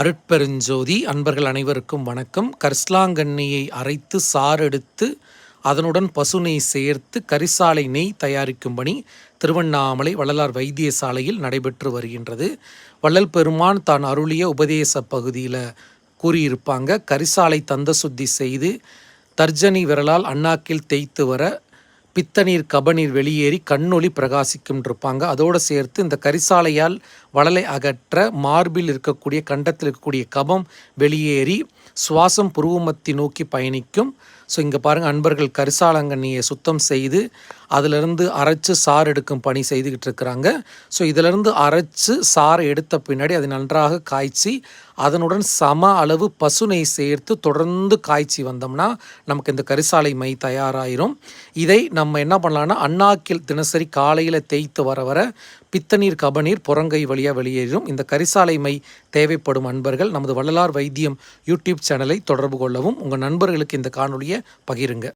அருட்பெருஞ்சோதி அன்பர்கள் அனைவருக்கும் வணக்கம். கர்ஸ்லாங்கண்ணியை அரைத்து சாறெடுத்து அதனுடன் பசுனை சேர்த்து கரிசாலை நெய் தயாரிக்கும் பணி திருவண்ணாமலை வள்ளலார் வைத்தியசாலையில் நடைபெற்று வருகின்றது. வள்ளல் பெருமான் தான் அருளிய உபதேச பகுதியில் கூறியிருப்பாங்க. கரிசாலை தந்த சுத்தி செய்து தர்ஜனி விரலால் அண்ணாக்கில் தேய்த்து வர பித்தநீர் கபநீர் வெளியேறி கண்ணொளி பிரகாசிக்கும் இருப்பாங்க அதோடு சேர்த்து இந்த கரிசாலையால் வளலை அகற்ற மார்பில் இருக்கக்கூடிய கண்டத்தில் இருக்கக்கூடிய கபம் வெளியேறி சுவாசம் புருவமத்தி நோக்கி பயணிக்கும் ஸோ இங்கே பாருங்கள் அன்பர்கள் கரிசாலங்கண்ணியை சுத்தம் செய்து அதிலிருந்து அரைச்சு சாறு எடுக்கும் பணி செய்துக்கிட்டு இருக்கிறாங்க. ஸோ இதிலிருந்து அரைச்சு சாறு எடுத்த பின்னாடி அதை நன்றாக காய்ச்சி அதனுடன் சம அளவு பசுனை சேர்த்து தொடர்ந்து காய்ச்சி வந்தோம்னா நமக்கு இந்த கரிசாலை மை தயாராயிரும். இதை நம்ம என்ன பண்ணலாம்னா அண்ணாக்கில் தினசரி காலையில் தேய்த்து வர வர பித்தநீர் கபநீர் புறங்கை வழியாக வெளியேறும் இந்த கரிசாலை மை தேவைப்படும் அன்பர்கள் நமது வள்ளலார் வைத்தியம் யூடியூப் சேனலை தொடர்பு கொள்ளவும். உங்கள் நண்பர்களுக்கு இந்த காணொலியை பகிருங்க.